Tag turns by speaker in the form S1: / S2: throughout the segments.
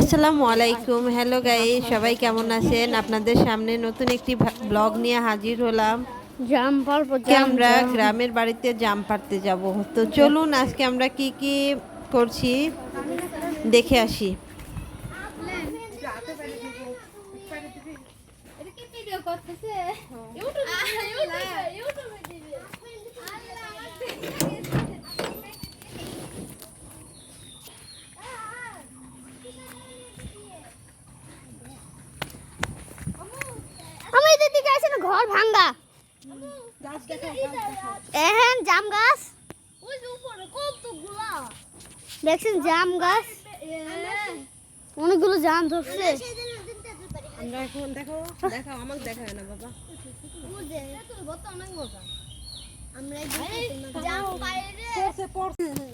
S1: আসসালামু আলাইকুম। Hello guy সবাই কেমন আছেন? আপনাদের সামনে নতুন একটি ব্লগ নিয়ে হাজির হলাম। আমরা গ্রামের বাড়িতে জাম পাড়তে যাব। তো চলুন আজকে আমরা কি কি করছি দেখে আসি।
S2: আছে না ঘর ভাঙ্গা। এহেন জাম গাছ। দেখছেন জাম গাছ? অনেকগুলো জাম ধরছে।
S1: আমরা এখন দেখো দেখো আমাকে দেখায় না বাবা।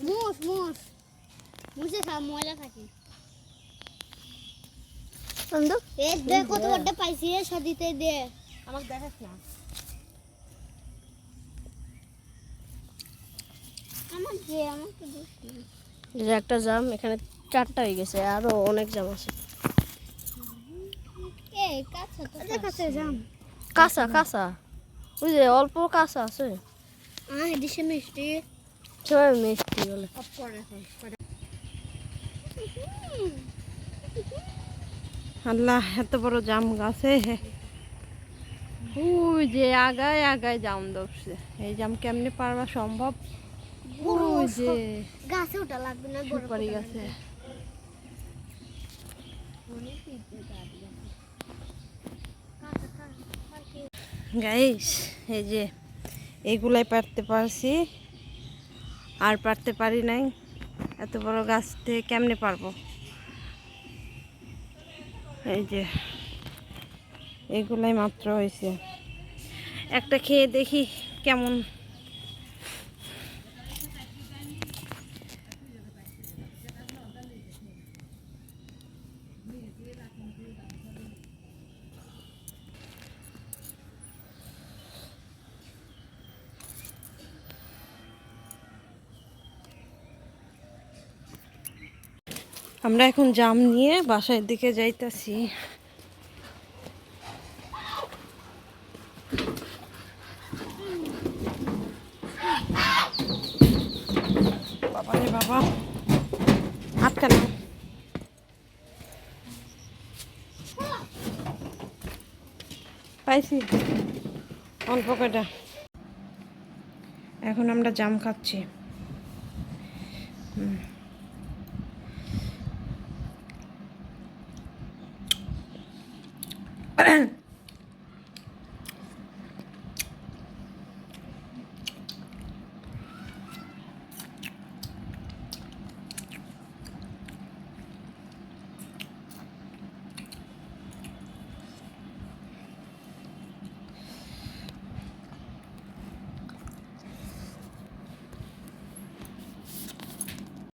S2: মুস মুস। মুসে খা ময়লা থাকি। এ দে কত বড় পাইছি এ সদিতে দে।
S1: আমাকে দেখাস না।
S2: আমার যে আমাকে
S3: এই একটা জাম এখানে চারটা হয়ে গেছে আরও অনেক জাম আছে।
S2: এ কাছে তো কাছে জাম।
S3: কাঁচা কাঁচা। ওই যে অল্প কাঁচা আছে।
S2: আহ মিষ্টি।
S3: সবাই মিষ্টি বলে।
S1: আল্লাহ এত বড় জাম গাছে। ওই যে আগায় আগায় জাম ধরছে। এই জাম কেমনে পারবা সম্ভব? ওই যে
S2: গাছে ওটা লাগবে না
S1: সুপারি গাছে। গাইস এই যে এগুলাই পারতে পারছি। আর পারতে পারি নাই। এত বড় গাছ থেকে কেমনে পারব? এই যে এগুলাই মাত্র হয়েছে একটা খেয়ে দেখি কেমন আমরা এখন জাম নিয়ে বাসার দিকে যাইতাছি। বাবা রে বাবা আটকা না পাইছি। অল্প কটা এখন আমরা জাম খাচ্ছি। হুম। うん。